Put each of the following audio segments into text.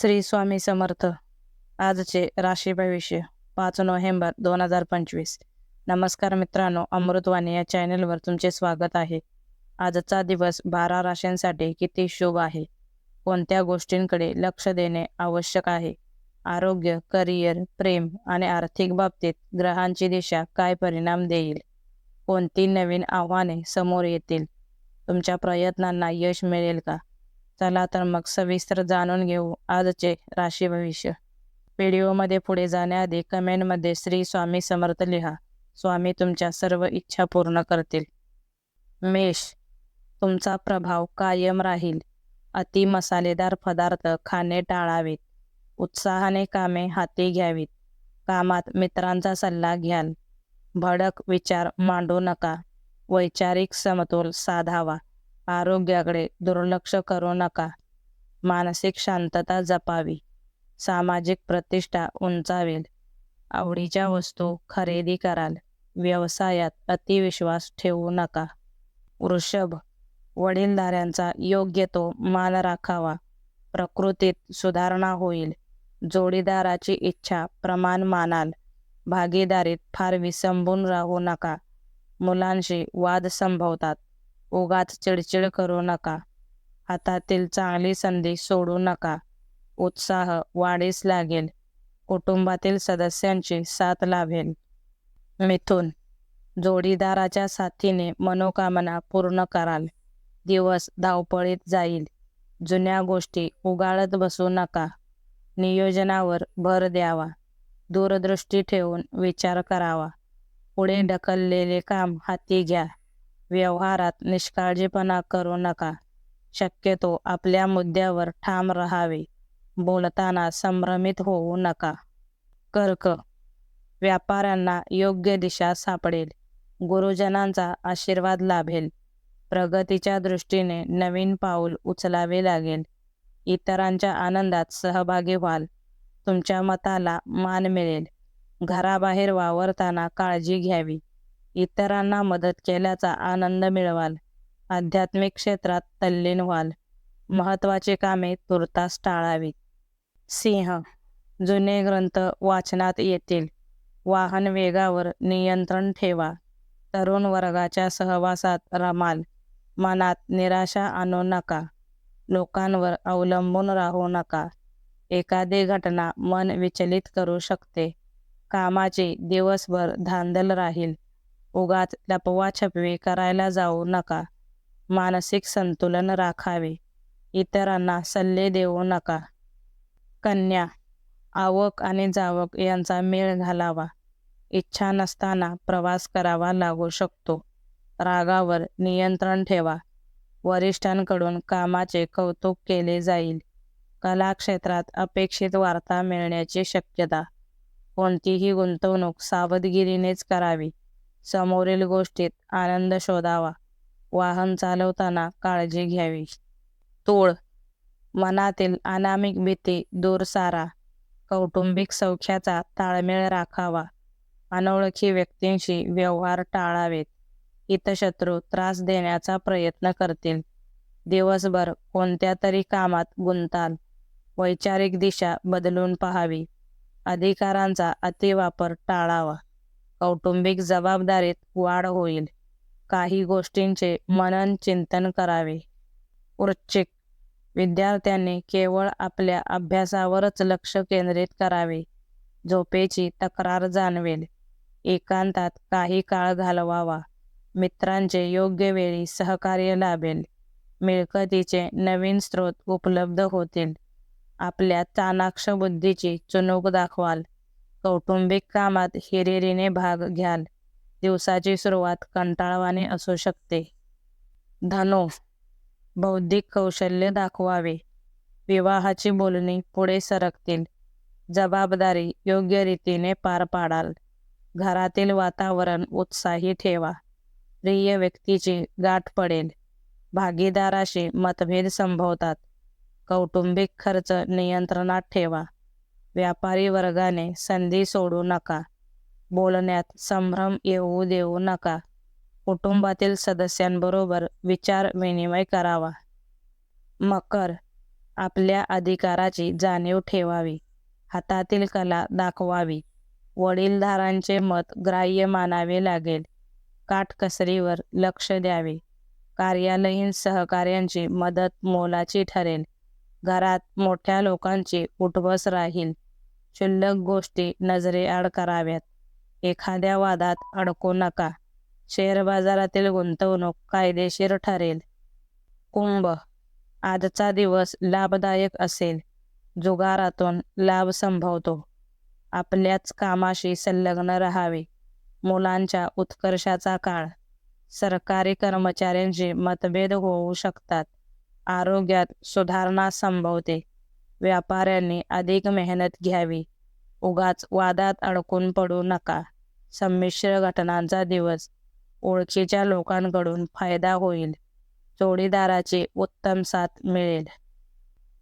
श्री स्वामी समर्थ. आजचे राशी भविष्य पाच नोव्हेंबर दोन हजार पंचवीस. नमस्कार मित्रांनो अमृतवाणी या चॅनलवर तुमचे स्वागत आहे. आजचा दिवस बारा राशींसाठी किती शुभ आहे? कोणत्या गोष्टींकडे लक्ष देणे आवश्यक आहे? आरोग्य करिअर प्रेम आणि आर्थिक बाबतीत ग्रहांची दिशा काय परिणाम देईल? कोणती नवीन आव्हाने समोर येतील? तुमच्या प्रयत्नांना यश मिळेल का? चला तर मग सविस्तर जाणून घेऊ आजचे राशी भविष्य. व्हिडिओमध्ये पुढे जाण्याआधी कमेंटमध्ये श्री स्वामी समर्थ लिहा. स्वामी तुमच्या सर्व इच्छा पूर्ण करतील. मेष तुमचा प्रभाव कायम राहील. अति मसालेदार पदार्थ खाणे टाळावेत. उत्साहाने कामे हाती घ्यावीत. कामात मित्रांचा सल्ला घ्याल. भडक विचार मांडू नका. वैचारिक समतोल साधावा. आरोग्याकडे दुर्लक्ष करू नका. मानसिक शांतता जपावी. सामाजिक प्रतिष्ठा उंचावेल. आवडीच्या वस्तू खरेदी कराल. व्यवसायात अतिविश्वास ठेवू नका. वृषभ. वडीलधाऱ्यांचा योग्य तो मान राखावा. प्रकृतीत सुधारणा होईल. जोडीदाराची इच्छा प्रमाण मानाल. भागीदारीत फार विसंबून राहू नका. मुलांशी वाद संभवतात. उगाच चिडचिड करू नका. हातातील चांगली संधी सोडू नका. उत्साह वाढीस लागेल. कुटुंबातील सदस्यांची साथ लाभेल. मिथुन जोडीदाराच्या साथीने मनोकामना पूर्ण कराल. दिवस धावपळीत जाईल. जुन्या गोष्टी उगाळत बसू नका. नियोजनावर भर द्यावा. दूरदृष्टी ठेवून विचार करावा. पुढे ढकललेले काम हाती घ्या. व्यवहारात निष्काळजीपणा करू नका. शक्यतो आपल्या मुद्द्यावर ठाम राहावे. बोलताना संभ्रमित होऊ नका. कर्क. व्यापाऱ्यांना योग्य दिशा सापडेल. गुरुजनांचा आशीर्वाद लाभेल. प्रगतीच्या दृष्टीने नवीन पाऊल उचलावे लागेल. इतरांच्या आनंदात सहभागी व्हाल. तुमच्या मताला मान मिळेल. घराबाहेर वावरताना काळजी घ्यावी. इतरांना मदत केल्याचा आनंद मिळवाल. आध्यात्मिक क्षेत्रात तल्लीन व्हाल. महत्त्वाची कामे तुर्तास टाळावीत. सिंह जुने ग्रंथ वाचनात येतील. वाहन वेगावर नियंत्रण ठेवा. तरुण वर्गाच्या सहवासात रमाल. मनात निराशा आणू नका. लोकांवर अवलंबून राहू नका. एखादी घटना मन विचलित करू शकते. कामाची दिवसभर धांदल राहील. उगाच लपवा छपवी करायला जाऊ नका. मानसिक संतुलन राखावे. इतरांना सल्ले देऊ नका. कन्या आवक आणि जावक यांचा मेळ घालावा. इच्छा नसताना प्रवास करावा लागू शकतो. रागावर नियंत्रण ठेवा. वरिष्ठांकडून कामाचे कौतुक केले जाईल. कलाक्षेत्रात अपेक्षित वार्ता मिळण्याची शक्यता. कोणतीही गुंतवणूक सावधगिरीनेच करावी. समोरील गोष्टीत आनंद शोधावा. वाहन चालवताना काळजी घ्यावी. तोळ मनातील अनामिक भीती दूर सारा. कौटुंबिक सौख्याचा ताळमेळ राखावा. अनोळखी व्यक्तींशी व्यवहार टाळावेत. हितशत्रू त्रास देण्याचा प्रयत्न करतील. दिवसभर कोणत्या तरी कामात गुंताल. वैचारिक दिशा बदलून पहावी. अधिकारांचा अतिवापर टाळावा. कौटुंबिक जबाबदारीत वाढ होईल. काही गोष्टींचे मनन चिंतन करावे. वृश्चिक विद्यार्थ्यांनी केवळ आपल्या अभ्यासावरच लक्ष केंद्रित करावे. झोपेची तक्रार जाणवेल. एकांतात काही काळ घालवावा. मित्रांचे योग्य वेळी सहकार्य लाभेल. मिळकतीचे नवीन स्रोत उपलब्ध होतील. आपल्या चाणाक्ष बुद्धीची चुणूक दाखवाल. कौटुंबिक कामात हिरिरीने भाग घ्याल. दिवसाची सुरुवात कंटाळवाने असू शकते. धनो बौद्धिक कौशल्य दाखवावे. विवाहाची बोलणी पुढे सरकतील. जबाबदारी योग्य रीतीने पार पाडाल. घरातील वातावरण उत्साही ठेवा. प्रिय व्यक्तीची गाठ पडेल. भागीदाराशी मतभेद संभवतात. कौटुंबिक खर्च नियंत्रणात ठेवा. व्यापारी वर्गाने संधी सोडू नका. बोलण्यात संभ्रम येऊ देऊ नका. कुटुंबातील सदस्यांबरोबर विचार विनिमय करावा. मकर आपल्या अधिकाराची जाणीव ठेवावी. हातातील कला दाखवावी. वडीलधारांचे मत ग्राह्य मानावे लागेल. काटकसरीवर लक्ष द्यावे. कार्यालयीन सहकार्यांची मदत मोलाची ठरेल. घरात मोठ्या लोकांची उठबस राहील. क्षुल्लक गोष्टी नजरेआड कराव्यात. एखाद्या वादात अडकू नका. शेअर बाजारातील गुंतवणूक कायदेशीर ठरेल. कुंभ. आजचा दिवस लाभदायक असेल. जुगारातून लाभ संभवतो. आपल्याच कामाशी संलग्न राहावे. मुलांच्या उत्कर्षाचा काळ. सरकारी कर्मचाऱ्यांशी मतभेद होऊ शकतात. आरोग्यात सुधारणा संभवते. व्यापाऱ्यांनी अधिक मेहनत घ्यावी. उगाच वादात अडकून पडू नका. संमिश्र घटनांचा दिवस ओळखीच्या लोकांकडून फायदा होईल. जोडीदाराची उत्तम साथ मिळेल.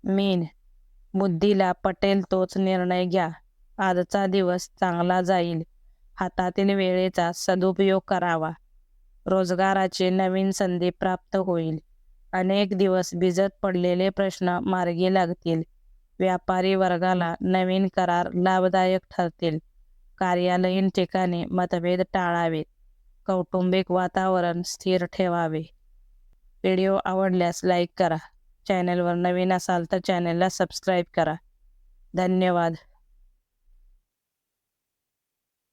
मीन बुद्धीला पटेल तोच निर्णय घ्या. आजचा दिवस चांगला जाईल. हातातील वेळेचा सदुपयोग करावा. रोजगाराची नवीन संधी प्राप्त होईल. अनेक दिवस भिजत पडलेले प्रश्न मार्गी लागतील. व्यापारी वर्गाला नवीन करार लाभदायक ठरतील. कार्यालयीन ठिकाणी मतभेद टाळावेत कौटुंबिक वातावरण स्थिर ठेवावे. व्हिडिओ आवडल्यास लाईक करा. चॅनलवर नवीन असाल तर चॅनलला सबस्क्राईब करा. धन्यवाद.